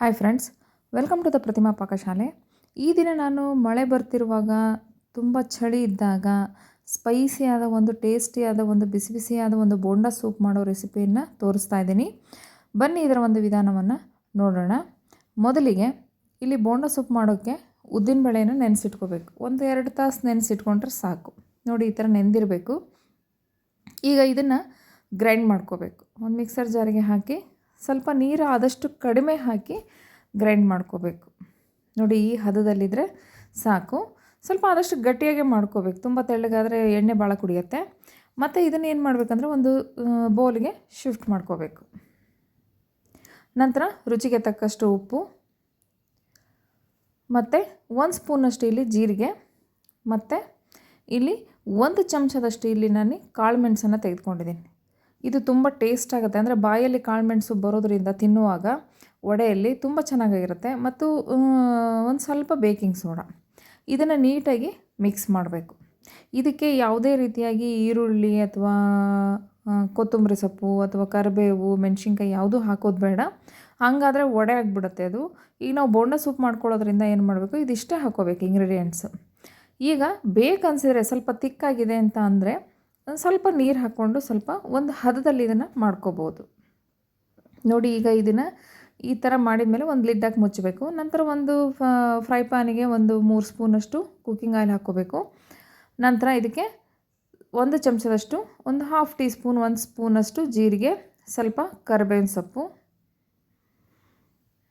Hi friends welcome to the Pratima ಪಾಕಶಾಲೆ ಈ ದಿನ ನಾನು ಮಳೆ ಬರ್ತಿರುವಾಗ ತುಂಬ ಚಳಿ ಇದ್ದಾಗ ಸ್ಪೈಸಿಯಾದ ಒಂದು ಟೇಸ್ಟಿಯಾದ ಒಂದು ಬಿಸಿ ಬಿಸಿಯಾದ ಒಂದು ಬೋಂಡ ಸೂಪ್ ಮಾಡೋ ರೆಸಿಪಿಯನ್ನು ತೋರಿಸ್ತಾ ಇದ್ದೀನಿ. ಬನ್ನಿ ಇದರ ಒಂದು ವಿಧಾನವನ್ನು ನೋಡೋಣ. ಮೊದಲಿಗೆ ಇಲ್ಲಿ ಬೋಂಡ ಸೂಪ್ ಮಾಡೋಕ್ಕೆ ಉದ್ದಿನ ಬೇಳೆಯನ್ನು ನೆನೆಸಿಟ್ಕೋಬೇಕು. ಒಂದು ಎರಡು ತಾಸು ನೆನೆಸಿಟ್ಕೊಂಡ್ರೆ ಸಾಕು. ನೋಡಿ ಈ ಥರ ನೆಂದಿರಬೇಕು. ಈಗ ಇದನ್ನು ಗ್ರೈಂಡ್ ಮಾಡ್ಕೋಬೇಕು. ಒಂದು ಮಿಕ್ಸರ್ ಜಾರಿಗೆ ಹಾಕಿ ಸ್ವಲ್ಪ ನೀರು ಆದಷ್ಟು ಕಡಿಮೆ ಹಾಕಿ ಗ್ರೈಂಡ್ ಮಾಡ್ಕೋಬೇಕು. ನೋಡಿ, ಈ ಹದದಲ್ಲಿದ್ದರೆ ಸಾಕು. ಸ್ವಲ್ಪ ಆದಷ್ಟು ಗಟ್ಟಿಯಾಗೆ ಮಾಡ್ಕೋಬೇಕು. ತುಂಬ ತೆಳ್ಳಗಾದರೆ ಎಣ್ಣೆ ಭಾಳ ಕುಡಿಯುತ್ತೆ. ಮತ್ತು ಇದನ್ನು ಏನು ಮಾಡಬೇಕಂದ್ರೆ ಒಂದು ಬೌಲ್ಗೆ ಶಿಫ್ಟ್ ಮಾಡ್ಕೋಬೇಕು. ನಂತರ ರುಚಿಗೆ ತಕ್ಕಷ್ಟು ಉಪ್ಪು. ಮತ್ತು ಒಂದು ಸ್ಪೂನಷ್ಟು ಇಲ್ಲಿ ಜೀರಿಗೆ. ಮತ್ತು ಇಲ್ಲಿ ಒಂದು ಚಮಚದಷ್ಟು ಇಲ್ಲಿ ನಾನು ಕಾಳು ಮೆಣಸನ್ನು ತೆಗೆದುಕೊಂಡಿದ್ದೀನಿ. ಇದು ತುಂಬ ಟೇಸ್ಟ್ ಆಗುತ್ತೆ. ಅಂದರೆ ಬಾಯಲ್ಲಿ ಕಾಳುಮೆಣಸು ಬರೋದ್ರಿಂದ ತಿನ್ನುವಾಗ ವಡೆಯಲ್ಲಿ ತುಂಬ ಚೆನ್ನಾಗಿರುತ್ತೆ. ಮತ್ತು ಒಂದು ಸ್ವಲ್ಪ ಬೇಕಿಂಗ್ ಸೋಡಾ ಇದನ್ನು ನೀಟಾಗಿ ಮಿಕ್ಸ್ ಮಾಡಬೇಕು. ಇದಕ್ಕೆ ಯಾವುದೇ ರೀತಿಯಾಗಿ ಈರುಳ್ಳಿ ಅಥವಾ ಕೊತ್ತಂಬರಿ ಸೊಪ್ಪು ಅಥವಾ ಕರಿಬೇವು, ಮೆಣಸಿನ್ಕಾಯಿ ಯಾವುದೂ ಹಾಕೋದು ಬೇಡ. ಹಂಗಾದರೆ ವಡೆ ಆಗಿಬಿಡುತ್ತೆ ಅದು. ಈಗ ನಾವು ಬೋಂಡ ಸೂಪ್ ಮಾಡ್ಕೊಳ್ಳೋದ್ರಿಂದ ಏನು ಮಾಡಬೇಕು? ಇದಿಷ್ಟೇ ಹಾಕೋಬೇಕು ಇಂಗ್ರೀಡಿಯೆಂಟ್ಸು ಈಗ ಬೇಕನ್ಸಿದ್ರೆ ಸ್ವಲ್ಪ ತಿಕ್ಕಾಗಿದೆ ಅಂತ ಅಂದರೆ ಸ್ವಲ್ಪ ನೀರು ಹಾಕ್ಕೊಂಡು ಸ್ವಲ್ಪ ಒಂದು ಹದದಲ್ಲಿ ಇದನ್ನು ಮಾಡ್ಕೋಬೋದು. ನೋಡಿ ಈಗ ಇದನ್ನು ಈ ಥರ ಮಾಡಿದ ಮೇಲೆ ಒಂದು ಲಿಡ್ ಹಾಕಿ ಮುಚ್ಚಬೇಕು ನಂತರ ಒಂದು ಫ್ರೈ ಪ್ಯಾನಿಗೆ ಒಂದು ಮೂರು ಸ್ಪೂನಷ್ಟು ಕುಕ್ಕಿಂಗ್ ಆಯಿಲ್ ಹಾಕ್ಕೋಬೇಕು. ನಂತರ ಇದಕ್ಕೆ ಒಂದು ಚಮಚದಷ್ಟು, ಒಂದು ಹಾಫ್ ಟೀ ಸ್ಪೂನ್ ಒಂದು ಸ್ಪೂನಷ್ಟು ಜೀರಿಗೆ, ಸ್ವಲ್ಪ ಕರಿಬೇವಿನ ಸೊಪ್ಪು.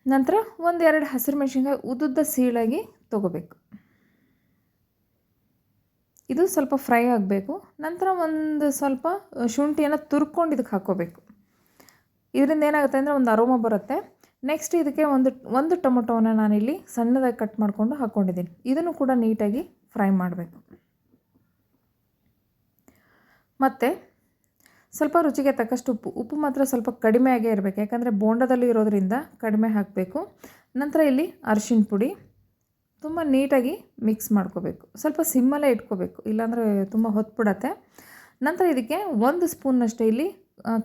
ನಂತರ ಒಂದೆರಡು ಹಸಿರು ಮೆಣಸಿನ್ಕಾಯಿ ಉದ್ದುದ್ದ ಸೀಳಾಗಿ ತೊಗೋಬೇಕು. ಇದು ಸ್ವಲ್ಪ ಫ್ರೈ ಆಗಬೇಕು. ನಂತರ ಒಂದು ಸ್ವಲ್ಪ ಶುಂಠಿಯನ್ನು ತುರ್ಕೊಂಡು ಇದಕ್ಕೆ ಹಾಕ್ಕೋಬೇಕು. ಇದರಿಂದ ಏನಾಗುತ್ತೆ ಅಂದರೆ ಒಂದು ಅರೋಮ ಬರುತ್ತೆ. ನೆಕ್ಸ್ಟ್ ಇದಕ್ಕೆ ಒಂದು ಒಂದು ಟೊಮೊಟೊವನ್ನು ನಾನಿಲ್ಲಿ ಸಣ್ಣದಾಗಿ ಕಟ್ ಮಾಡಿಕೊಂಡು ಹಾಕ್ಕೊಂಡಿದ್ದೀನಿ ಇದನ್ನು ಕೂಡ ನೀಟಾಗಿ ಫ್ರೈ ಮಾಡಬೇಕು. ಮತ್ತು, ಸ್ವಲ್ಪ ರುಚಿಗೆ ತಕ್ಕಷ್ಟು ಉಪ್ಪು ಉಪ್ಪು ಮಾತ್ರ ಸ್ವಲ್ಪ ಕಡಿಮೆ ಆಗೇ ಇರಬೇಕು. ಯಾಕಂದರೆ ಬೋಂಡದಲ್ಲಿ ಇರೋದರಿಂದ ಕಡಿಮೆ ಹಾಕಬೇಕು. ನಂತರ ಇಲ್ಲಿ ಅರಿಶಿನ ಪುಡಿ. ತುಂಬ ನೀಟಾಗಿ ಮಿಕ್ಸ್ ಮಾಡ್ಕೋಬೇಕು. ಸ್ವಲ್ಪ ಸಿಮ್ಮಲ್ಲೇ ಇಟ್ಕೋಬೇಕು. ಇಲ್ಲಾಂದರೆ ತುಂಬ ಹೊತ್ಬಿಡತ್ತೆ. ನಂತರ ಇದಕ್ಕೆ ಒಂದು ಸ್ಪೂನ್ನಷ್ಟು ಇಲ್ಲಿ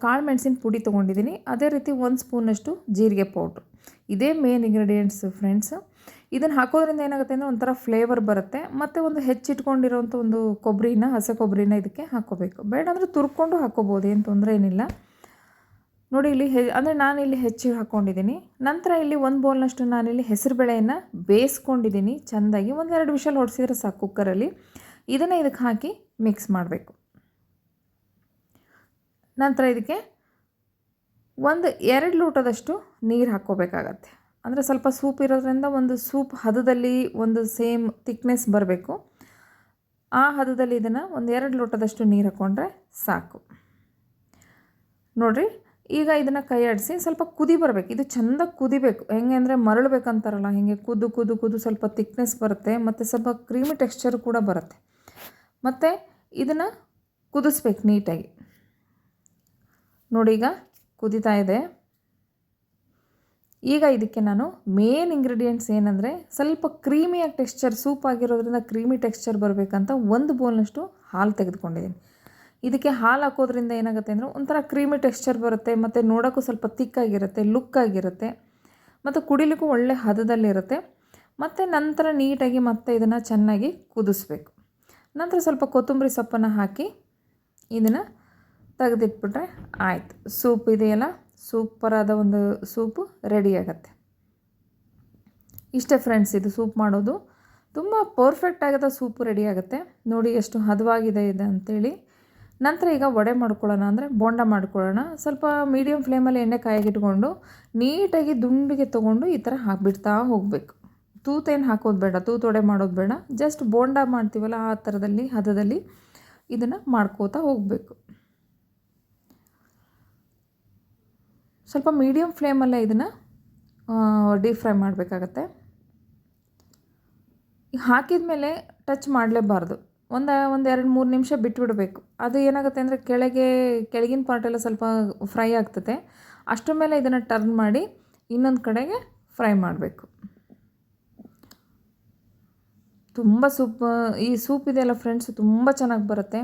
ಕಾಳು ಮೆಣಸಿನ ಪುಡಿ ತೊಗೊಂಡಿದ್ದೀನಿ. ಅದೇ ರೀತಿ ಒಂದು ಸ್ಪೂನಷ್ಟು ಜೀರಿಗೆ ಪೌಡ್ರು. ಇದೇ ಮೇನ್ ಇಂಗ್ರೀಡಿಯೆಂಟ್ಸ್ ಫ್ರೆಂಡ್ಸ್ ಇದನ್ನು ಹಾಕೋದ್ರಿಂದ ಏನಾಗುತ್ತೆ ಅಂದರೆ ಒಂಥರ ಫ್ಲೇವರ್ ಬರುತ್ತೆ. ಮತ್ತು ಒಂದು ಹೆಚ್ಚಿಟ್ಕೊಂಡಿರೋಂಥ ಒಂದು ಕೊಬ್ಬರಿನ, ಹಸೆ ಕೊಬ್ಬರಿನ ಇದಕ್ಕೆ ಹಾಕ್ಕೋಬೇಕು ಬೇಡ ಅಂದರೆ ತುರ್ಕೊಂಡು ಹಾಕ್ಕೋಬೋದು ಏನು ತೊಂದರೆ ಏನಿಲ್ಲ. ನೋಡಿ ಇಲ್ಲಿ ಹೆ, ಅಂದರೆ ನಾನಿಲ್ಲಿ ಹೆಚ್ಚಿಗೆ ಹಾಕ್ಕೊಂಡಿದ್ದೀನಿ ನಂತರ ಇಲ್ಲಿ ಒಂದು ಬೌಲ್ನಷ್ಟು ನಾನಿಲ್ಲಿ ಹೆಸರು ಬೇಳೆಯನ್ನು ಬೇಯಿಸ್ಕೊಂಡಿದ್ದೀನಿ ಚೆಂದಾಗಿ. ಒಂದೆರಡು ವಿಷಲ್ ಹೊಡಿಸಿದ್ರೆ ಸಾಕು ಕುಕ್ಕರಲ್ಲಿ. ಇದನ್ನು ಇದಕ್ಕೆ ಹಾಕಿ ಮಿಕ್ಸ್ ಮಾಡಬೇಕು. ನಂತರ ಇದಕ್ಕೆ ಒಂದು ಎರಡು ಲೋಟದಷ್ಟು ನೀರು ಹಾಕ್ಕೋಬೇಕಾಗತ್ತೆ. ಅಂದರೆ ಸ್ವಲ್ಪ ಸೂಪ್ ಇರೋದ್ರಿಂದ ಒಂದು ಸೂಪ್ ಹದದಲ್ಲಿ ಒಂದು ಸೇಮ್ ತಿಕ್ನೆಸ್ ಬರಬೇಕು. ಆ ಹದದಲ್ಲಿ ಇದನ್ನು ಒಂದು ಎರಡು ಲೋಟದಷ್ಟು ನೀರು ಹಾಕ್ಕೊಂಡ್ರೆ ಸಾಕು. ನೋಡಿರಿ ಈಗ ಇದನ್ನು ಕೈ ಆಡಿಸಿ ಸ್ವಲ್ಪ ಕುದಿ ಬರಬೇಕು. ಇದು ಚೆಂದ ಕುದಿಬೇಕು. ಹೆಂಗೆ ಅಂದರೆ ಮರಳಬೇಕಂತಾರಲ್ಲ, ಹೀಗೆ ಕುದು ಕುದು ಕುದು ಸ್ವಲ್ಪ ತಿಕ್ನೆಸ್ ಬರುತ್ತೆ, ಮತ್ತು ಸ್ವಲ್ಪ ಕ್ರೀಮಿ ಟೆಕ್ಸ್ಚರ್ ಕೂಡ ಬರುತ್ತೆ. ಮತ್ತು ಇದನ್ನು ಕುದಿಸ್ಬೇಕು ನೀಟಾಗಿ. ನೋಡಿ ಈಗ ಕುದಿತಾ ಇದೆ. ಈಗ ಇದಕ್ಕೆ ನಾನು ಮೇನ್ ಇಂಗ್ರೀಡಿಯೆಂಟ್ಸ್ ಏನಂದರೆ ಸ್ವಲ್ಪ ಕ್ರೀಮಿಯಾಗಿ ಟೆಕ್ಸ್ಚರ್ ಸೂಪ್ ಆಗಿರೋದ್ರಿಂದ ಕ್ರೀಮಿ ಟೆಕ್ಸ್ಚರ್ ಬರಬೇಕಂತ ಒಂದು ಬೋಲ್ನಷ್ಟು ಹಾಲು ತೆಗೆದುಕೊಂಡಿದ್ದೀನಿ. ಇದಕ್ಕೆ ಹಾಲು ಹಾಕೋದ್ರಿಂದ ಏನಾಗುತ್ತೆ ಅಂದರೆ ಒಂಥರ ಕ್ರೀಮಿ ಟೆಕ್ಸ್ಚರ್ ಬರುತ್ತೆ, ಮತ್ತು ನೋಡೋಕ್ಕೂ ಸ್ವಲ್ಪ ತಿಕ್ಕಾಗಿರುತ್ತೆ ಲುಕ್ಕಾಗಿರುತ್ತೆ ಮತ್ತು ಕುಡಿಲಿಕ್ಕೂ ಒಳ್ಳೆ ಹದದಲ್ಲಿರುತ್ತೆ ಮತ್ತು ನಂತರ ನೀಟಾಗಿ ಮತ್ತೆ ಇದನ್ನು ಚೆನ್ನಾಗಿ ಕುದಿಸ್ಬೇಕು. ನಂತರ ಸ್ವಲ್ಪ ಕೊತ್ತಂಬರಿ ಸೊಪ್ಪನ್ನು ಹಾಕಿ ಇದನ್ನು ತೆಗೆದಿಟ್ಬಿಟ್ರೆ ಆಯಿತು. ಸೂಪ್ ಇದೆಯಲ್ಲ, ಸೂಪರಾದ ಒಂದು ಸೂಪು ರೆಡಿ ಆಗುತ್ತೆ. ಇಷ್ಟೇ ಫ್ರೆಂಡ್ಸ್ ಇದು ಸೂಪ್ ಮಾಡೋದು ತುಂಬ ಪರ್ಫೆಕ್ಟ್ ಆಗದ ಸೂಪು ರೆಡಿ ಆಗುತ್ತೆ. ನೋಡಿ ಎಷ್ಟು ಹದವಾಗಿದೆ ಇದೆ ಅಂಥೇಳಿ ನಂತರ ಈಗ ವಡೆ ಮಾಡ್ಕೊಳ್ಳೋಣ ಅಂದರೆ ಬೋಂಡ ಮಾಡ್ಕೊಳ್ಳೋಣ. ಸ್ವಲ್ಪ ಮೀಡಿಯಮ್ ಫ್ಲೇಮಲ್ಲಿ ಎಣ್ಣೆ ಕಾಯಾಗಿಟ್ಕೊಂಡು ನೀಟಾಗಿ ದುಂಡಿಗೆ ತೊಗೊಂಡು ಈ ಥರ ಹಾಕ್ಬಿಡ್ತಾ ಹೋಗಬೇಕು. ತೂತೇನು ಹಾಕೋದು ಬೇಡ, ತೂತು ವಡೆ ಮಾಡೋದು ಬೇಡ. ಜಸ್ಟ್ ಬೋಂಡ ಮಾಡ್ತೀವಲ್ಲ ಆ ಥರದಲ್ಲಿ ಹದದಲ್ಲಿ ಇದನ್ನು ಮಾಡ್ಕೋತಾ ಹೋಗಬೇಕು. ಸ್ವಲ್ಪ ಮೀಡಿಯಮ್ ಫ್ಲೇಮಲ್ಲೇ ಇದನ್ನು ಡೀಪ್ ಫ್ರೈ ಮಾಡಬೇಕಾಗತ್ತೆ. ಹಾಕಿದ ಮೇಲೆ ಟಚ್ ಮಾಡಲೇಬಾರ್ದು. ಒಂದು ಒಂದು ಎರಡು, ಮೂರು ನಿಮಿಷ ಬಿಟ್ಬಿಡಬೇಕು. ಅದು ಏನಾಗುತ್ತೆ ಅಂದರೆ ಕೆಳಗೆ, ಕೆಳಗಿನ ಪಾರ್ಟೆಲ್ಲ ಸ್ವಲ್ಪ ಫ್ರೈ ಆಗ್ತದೆ. ಅಷ್ಟರ ಮೇಲೆ ಇದನ್ನು ಟರ್ನ್ ಮಾಡಿ ಇನ್ನೊಂದು ಕಡೆಗೆ ಫ್ರೈ ಮಾಡಬೇಕು. ತುಂಬ ಸೂಪ್ ಈ ಸೂಪ್ ಇದೆಯಲ್ಲ ಫ್ರೆಂಡ್ಸ್ ತುಂಬ ಚೆನ್ನಾಗಿ ಬರುತ್ತೆ.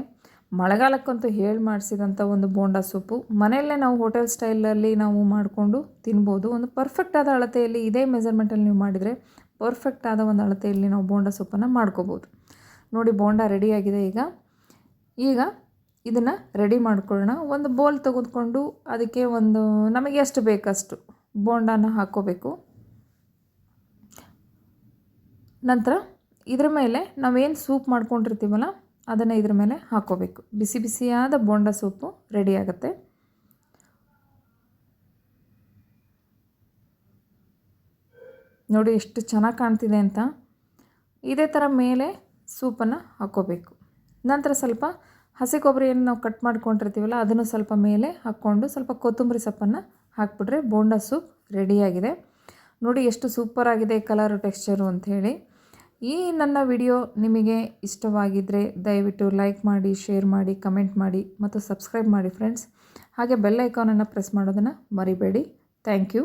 ಮಳೆಗಾಲಕ್ಕಂತೂ ಹೇಳಿ ಮಾಡಿಸಿದಂಥ ಒಂದು ಬೋಂಡ ಸೂಪು ಮನೆಯಲ್ಲೇ ನಾವು ಹೋಟೆಲ್ ಸ್ಟೈಲಲ್ಲಿ ನಾವು ಮಾಡಿಕೊಂಡು ತಿನ್ಬೋದು. ಒಂದು ಪರ್ಫೆಕ್ಟ್ ಆದ ಅಳತೆಯಲ್ಲಿ, ಇದೇ ಮೆಜರ್ಮೆಂಟಲ್ಲಿ ನೀವು ಮಾಡಿದರೆ ಪರ್ಫೆಕ್ಟ್ ಆದ ಒಂದು ಅಳತೆಯಲ್ಲಿ ನಾವು ಬೋಂಡ ಸೂಪನ್ನು ಮಾಡ್ಕೋಬೋದು. ನೋಡಿ ಬೋಂಡ ರೆಡಿಯಾಗಿದೆ ಈಗ. ಈಗ ಇದನ್ನು ರೆಡಿ ಮಾಡ್ಕೊಳ್ಳೋಣ. ಒಂದು ಬೋಲ್ ತೆಗೆದುಕೊಂಡು ಅದಕ್ಕೆ ಒಂದು, ನಮಗೆ ಎಷ್ಟು ಬೇಕಷ್ಟು ಬೋಂಡಾನ ಹಾಕ್ಕೋಬೇಕು. ನಂತರ ಇದ್ರ ಮೇಲೆ ನಾವೇನು ಸೂಪ್ ಮಾಡ್ಕೊಂಡಿರ್ತೀವಲ್ಲ, ಅದನ್ನು ಇದ್ರ ಮೇಲೆ ಹಾಕ್ಕೋಬೇಕು. ಬಿಸಿ ಬಿಸಿಯಾದ ಬೋಂಡ ಸೂಪು ರೆಡಿ ಆಗುತ್ತೆ. ನೋಡಿ ಎಷ್ಟು ಚೆನ್ನಾಗಿ ಕಾಣ್ತಿದೆ ಅಂತ. ಇದೇ ಥರ ಮೇಲೆ ಸೂಪನ್ನು ಹಾಕ್ಕೋಬೇಕು. ನಂತರ ಸ್ವಲ್ಪ ಹಸಿ ಕೊಬ್ಬರಿಯನ್ನು ನಾವು ಕಟ್ ಮಾಡ್ಕೊಂಡಿರ್ತೀವಲ್ಲ, ಅದನ್ನು ಸ್ವಲ್ಪ ಮೇಲೆ ಹಾಕ್ಕೊಂಡು ಸ್ವಲ್ಪ ಕೊತ್ತಂಬರಿ ಸೊಪ್ಪನ್ನು ಹಾಕ್ಬಿಟ್ರೆ ಬೋಂಡಾ ಸೂಪ್ ರೆಡಿಯಾಗಿದೆ. ನೋಡಿ ಎಷ್ಟು ಸೂಪರ್ ಆಗಿದೆ ಕಲರು, ಟೆಕ್ಸ್ಚರು ಅಂಥೇಳಿ. ಈ ನನ್ನ ವಿಡಿಯೋ ನಿಮಗೆ ಇಷ್ಟವಾಗಿದ್ದರೆ ದಯವಿಟ್ಟು ಲೈಕ್ ಮಾಡಿ, ಶೇರ್ ಮಾಡಿ, ಕಮೆಂಟ್ ಮಾಡಿ ಮತ್ತು ಸಬ್ಸ್ಕ್ರೈಬ್ ಮಾಡಿ ಫ್ರೆಂಡ್ಸ್. ಹಾಗೆ ಬೆಲ್ ಐಕಾನನ್ನು ಪ್ರೆಸ್ ಮಾಡೋದನ್ನು ಮರಿಬೇಡಿ. Thank you.